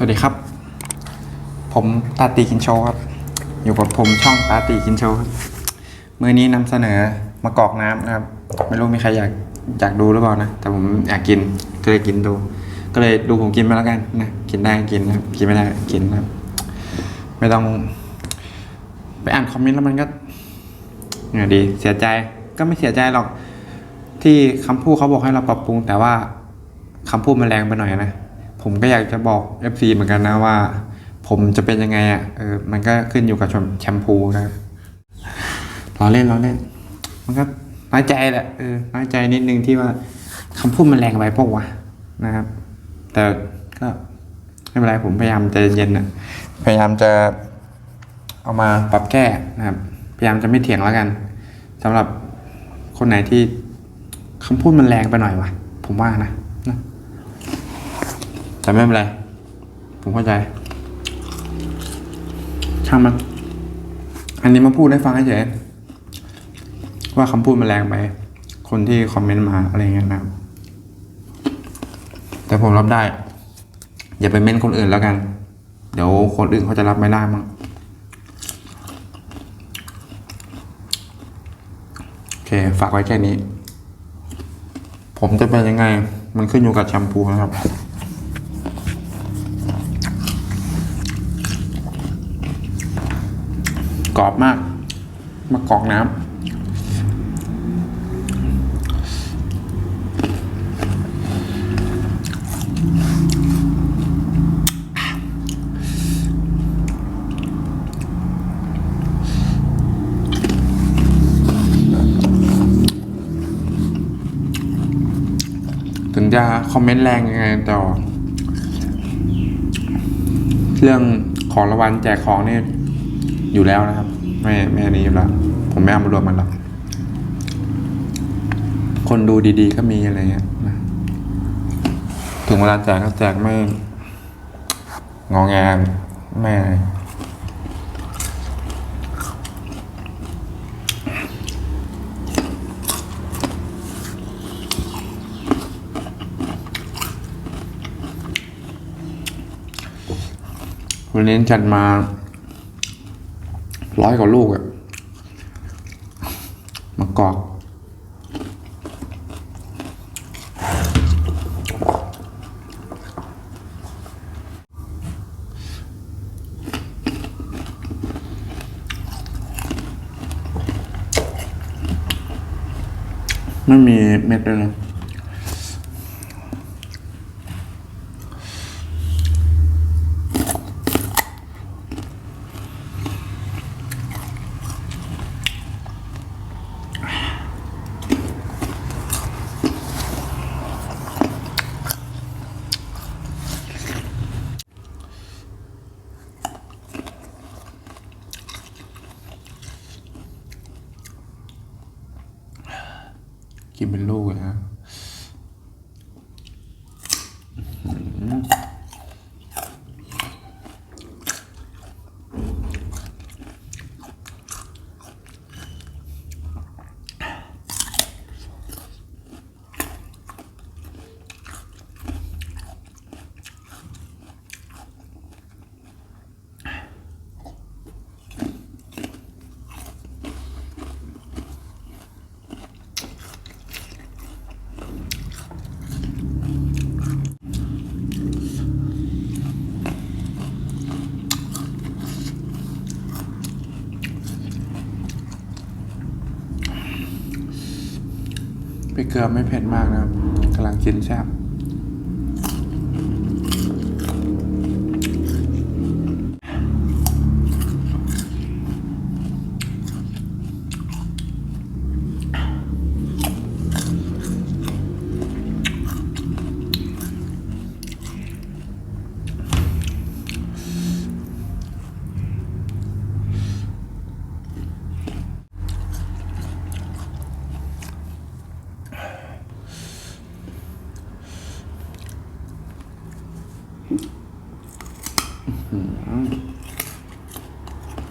สวัสดีครับ ผมตาตีกินโชว์ครับ อยู่กับผมช่องตาตีกินโชว์ครับมือนี้นำเสนอมะกอกน้ำนะครับ ไม่รู้มีใครอยากอยากดูหรือเปล่านะ แต่ผมอยากกินก็เลยกินดู ก็เลยดูผมกินมาแล้วกันนะกินได้กินนะครับกินไม่ได้กินนะครับ ไม่ต้อง ไปอ่านคอมเมนต์แล้วมันก็ไงดีเสียใจก็ไม่เสียใจหรอก ที่คำพูดเขาบอกให้เราปรับปรุง แต่ว่าคำพูดมันแรงไปหน่อยนะ ผมก็อยากจะบอก FC เหมือนกันนะว่า ผมจะเป็นยังไงอะเออมันก็ขึ้นอยู่กับแชมพูนะครับล้อเล่นล้อเล่น มันก็น้อยใจแหละเออน้อยใจนิดนึงที่ว่าคำพูดมันแรงไปพวกวะนะครับ แต่ก็ไม่เป็นไรผมพยายามใจเย็นๆนะพยายามจะเอามาปรับแก้นะครับ พยายามจะไม่เถียงแล้วกันสำหรับคนไหนที่คำพูดมันแรงไปหน่อยวะผมว่านะนะ แต่ไม่เป็นไร ผมเข้าใจ ช่างมัน อันนี้มาพูดให้ฟังเฉยว่าคำพูดมันแรงไป คนที่คอมเมนต์มาอะไรเงี้ยนะแต่ผมรับได้ อย่าไปเม้นคนอื่นแล้วกัน เดี๋ยวคนอื่นเขาจะรับไม่ได้มั้งโอเค ฝากไว้แค่นี้ ผมจะเป็นยังไง มันขึ้นอยู่กับแชมพูนะครับ กรอบมากมากอกน้ำถึงจะคอมเมนต์แรงยังไงแต่เรื่องของรางวัลแจกของนี่อยู่แล้วนะครับ ไม่ไม่นี้อยู่ล้วผมไม่เอามารวมมันหรอกคนดูดีๆก็มีอะไรเงี้ยนะถึงเวลาแจกก็แจกไม่ งองแงไม่วันนี้จัดมา ร้อยกว่าลูกอะมากอก ไม่มีเม็ดเลยนะ กินเป็นลูกเลยนะ พริกเกลือไม่เผ็ดมากนะครับกำลังกินแซ่บ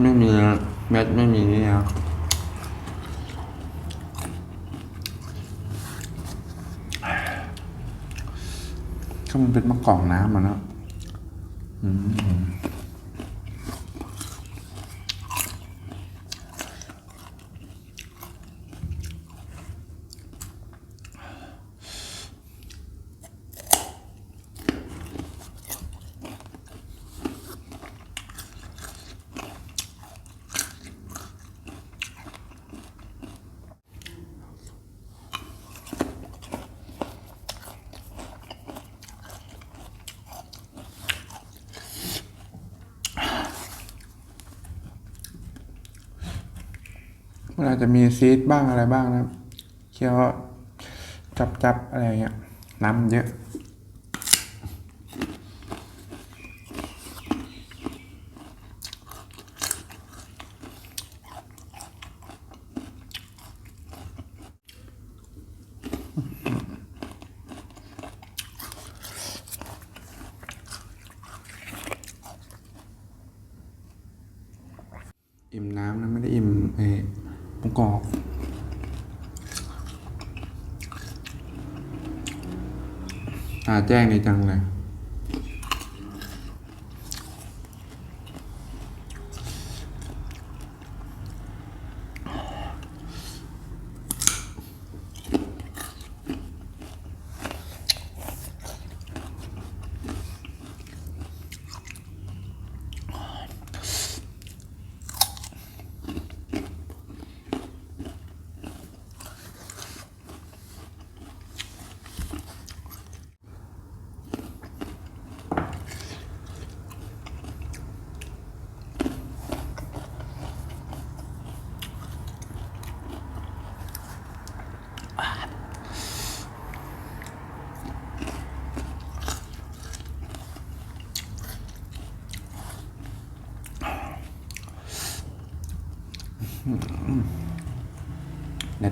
ไม่มีเม็ดไม่มีนี่นะก็มันเป็นมะกอกน้ำอะเนอะมั อาจจะมีซีดบ้างอะไรบ้างนะครับเคี้ยวจับจับอะไรเงี้ยน้ำเยอะ อิ่มน้ำนะไม่ได้อิ่มเอ อมะกอบตาแจ้งในจังเลย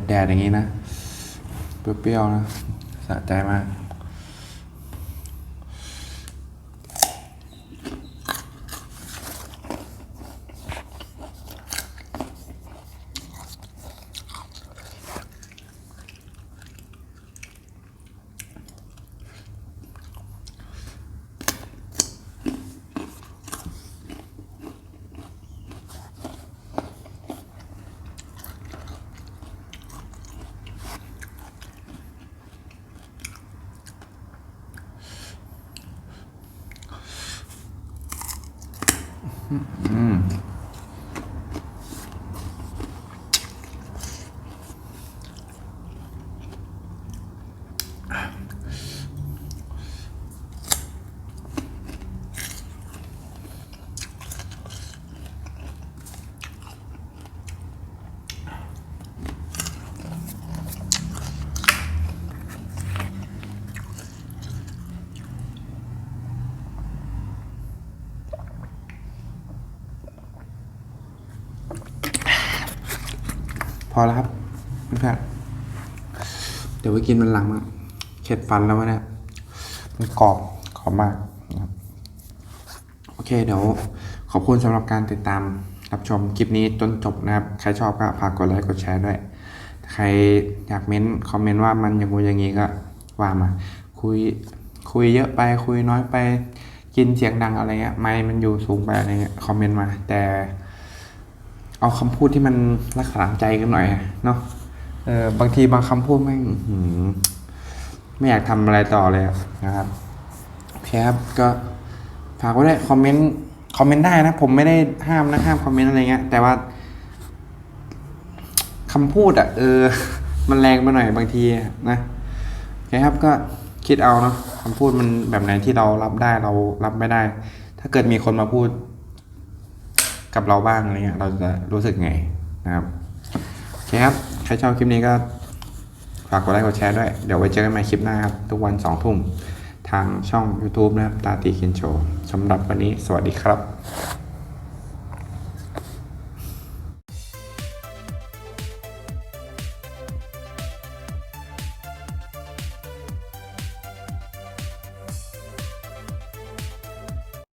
แดดๆอย่างนี้นะ เปรี้ยวๆนะ สะใจมาก อแล้วครับเพื่อนเดี๋ยวไปกินมันหลังอะเข็ดฟันแล้ววะเนี่ยมันกรอบกรอบมากโอเคเดี๋ยวขอบคุณสำหรับการติดตามรับชมคลิปนี้จนจบนะครับ ใครชอบก็ฝากกดไลค์กดแชร์ด้วย ใครอยากเม้นคอมเมนต์ว่ามันอย่างงูอย่างงี้ก็ว่ามา คุยคุยเยอะไปคุยน้อยไป กินเสียงดังอะไรเงี้ย ไม่มันอยู่สูงไปอะไรเงี้ยคอมเมนต์มา แต่ เอาคำพูดที่มันรักษาใจกันหน่อยเนาะเออบางทีบางคำพูดแม่งอื้อหือไม่อยากทำอะไรต่อเลยอะนะครับโอเคครับก็ฝากไว้ด้วยคอมเมนต์คอมเมนต์ได้นะ ผมไม่ได้ห้ามนะห้ามคอมเมนต์อะไรเงี้ยแต่ว่า คำพูดอะเออ มันแรงไปหน่อยบางทีนะโอเคครับก็คิดเอาเนาะคำพูดมันแบบไหนที่เรารับได้เรารับไม่ได้ ถ้าเกิดมีคนมาพูด กับเราบ้างอะไรเงี้ยเราจะรู้สึกไงนะครับโอเคครับใครชอบคลิปนี้ก็ฝากกดไลค์กดแชร์ด้วย เดี๋ยวไว้เจอกันใหม่คลิปหน้าครับ ทุกวันสองทุ่มทางช่อง YouTube นะครับ ตาตีคินโชสำหรับวันนี้สวัสดีครับ